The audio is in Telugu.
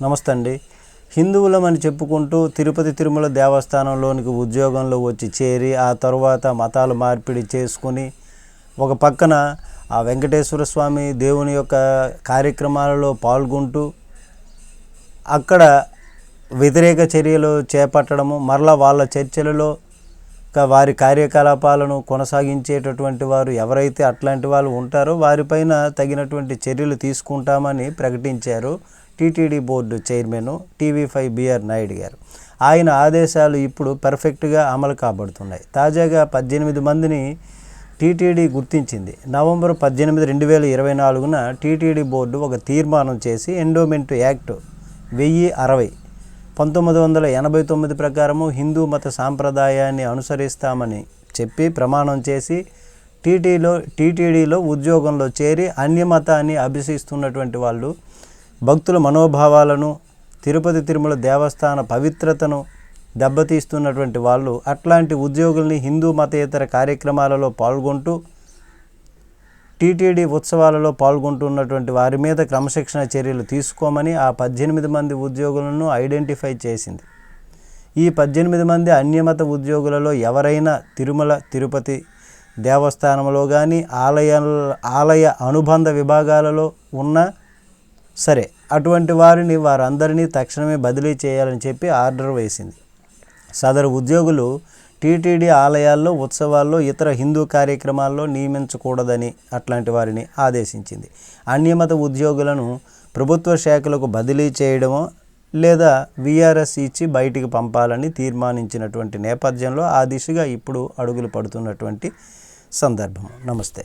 నమస్తే అండి హిందువులమని చెప్పుకుంటూ తిరుపతి తిరుమల దేవస్థానంలోనికి ఉద్యోగంలో వచ్చి చేరి ఆ తర్వాత మతాలు మార్పిడి చేసుకుని ఒక పక్కన ఆ వెంకటేశ్వర స్వామి దేవుని యొక్క కార్యక్రమాలలో పాల్గొంటూ అక్కడ వ్యతిరేక చర్యలు చేపట్టడము మరలా వాళ్ళ చర్చలలో వారి కార్యకలాపాలను కొనసాగించేటటువంటి వారు ఎవరైతే అట్లాంటి వాళ్ళు ఉంటారో వారిపైన తగినటువంటి చర్యలు తీసుకుంటామని ప్రకటించారు TTD board chairman TV five BR Naidu గారు. ఆయన ఆదేశాలు ఇప్పుడు పర్ఫెక్ట్గా అమలు కాబడుతున్నాయి. తాజాగా పద్దెనిమిది మందిని టీటీడీ గుర్తించింది. నవంబర్ పద్దెనిమిది రెండు వేల ఇరవై నాలుగున టీటీడీ బోర్డు ఒక తీర్మానం చేసి ఎండోమెంట్ యాక్ట్ వెయ్యి అరవై పంతొమ్మిది వందల ఎనభై తొమ్మిది ప్రకారము హిందూ మత సాంప్రదాయాన్ని అనుసరిస్తామని చెప్పి ప్రమాణం చేసి టీటీలో టీటీడీలో ఉద్యోగంలో చేరి అన్యమతాన్ని అభ్యసిస్తున్నటువంటి వాళ్ళు భక్తుల మనోభావాలను తిరుపతి తిరుమల దేవస్థాన పవిత్రతను దెబ్బతీస్తున్నటువంటి వాళ్ళు అట్లాంటి ఉద్యోగుల్ని హిందూ మతేతర కార్యక్రమాలలో పాల్గొంటూ టీటీడీ ఉత్సవాలలో పాల్గొంటున్నటువంటి వారి మీద క్రమశిక్షణ చర్యలు తీసుకోమని ఆ పద్దెనిమిది మంది ఉద్యోగులను ఐడెంటిఫై చేసింది. ఈ పద్దెనిమిది మంది అన్యమత ఉద్యోగులలో ఎవరైనా తిరుమల తిరుపతి దేవస్థానంలో కానీ ఆలయ ఆలయ అనుబంధ విభాగాలలో ఉన్నా సరే అటువంటి వారిని వారందరినీ తక్షణమే బదిలీ చేయాలని చెప్పి ఆర్డర్ వేసింది. సదరు ఉద్యోగులు టీటీడీ ఆలయాల్లో ఉత్సవాల్లో ఇతర హిందూ కార్యక్రమాల్లో నియమించకూడదని అట్లాంటి వారిని ఆదేశించింది. అన్యమత ఉద్యోగులను ప్రభుత్వ శాఖలకు బదిలీ చేయడమో లేదా విఆర్ఎస్ ఇచ్చి బయటికి పంపాలని తీర్మానించినటువంటి నేపథ్యంలో ఆ దిశగా ఇప్పుడు అడుగులు పడుతున్నటువంటి సందర్భం. నమస్తే.